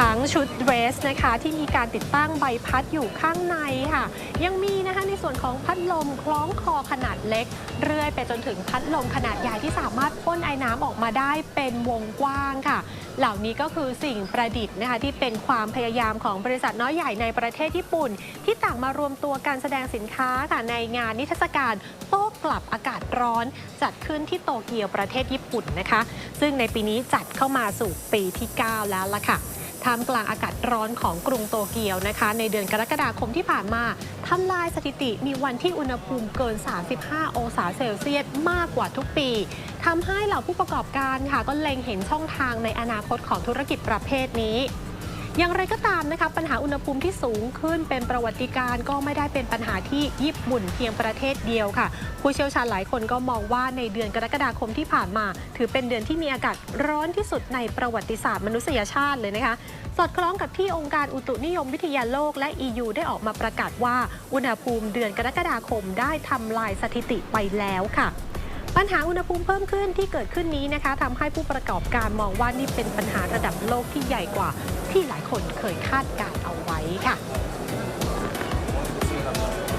ทั้งชุดเดรสนะคะที่มีการติดตั้งใบพัดอยู่ข้างในค่ะ ยังมีนะคะในส่วนของพัดลมคล้องคอขนาดเล็ก เรื่อยไปจนถึงพัดลมขนาดใหญ่ที่สามารถพ่นไอ้น้ำออกมาได้เป็นวงกว้างค่ะ เหล่านี้ก็คือสิ่งประดิษฐ์นะคะที่เป็นความพยายามของบริษัทน้อยใหญ่ในประเทศญี่ปุ่น ที่ต่างมารวมตัวการแสดงสินค้าค่ะในงานนิทรรศการโต้กลับอากาศร้อน จัดขึ้นที่โตเกียวประเทศญี่ปุ่นนะคะ ซึ่งในปีนี้จัดเข้ามาสู่ปีที่ 9 แล้วล่ะค่ะ ท่ามกลางอากาศร้อนของกรุงโตเกียวนะคะ ในเดือนกรกฎาคมที่ผ่านมาทำลายสถิติมีวันที่อุณหภูมิเกิน 35 องศาเซลเซียสมากกว่าทุกปีทำให้เหล่าผู้ประกอบการค่ะก็เล็งเห็นช่องทางในอนาคตของธุรกิจประเภทนี้ อย่างไรก็ตามนะคะปัญหาอุณหภูมิที่สูงขึ้นเป็นประวัติการก็ไม่ได้เป็นปัญหาที่ญี่ปุ่นเพียงประเทศเดียวค่ะ ผู้เชี่ยวชาญหลายคนก็มองว่าในเดือนกรกฎาคมที่ผ่านมา ถือเป็นเดือนที่มีอากาศร้อนที่สุดในประวัติศาสตร์มนุษยชาติเลยนะคะสอดคล้องกับที่องค์การอุตุนิยมวิทยาโลกและ EU ได้ออกมาประกาศว่า อุณหภูมิเดือนกรกฎาคมได้ทำลายสถิติไปแล้วค่ะ ปัญหาอุณหภูมิเพิ่มขึ้นที่เกิดขึ้นนี้นะคะทำให้ผู้ประกอบการมองว่านี่เป็นปัญหาระดับโลกที่ใหญ่กว่าที่หลายคนเคยคาดการณ์เอาไว้ค่ะ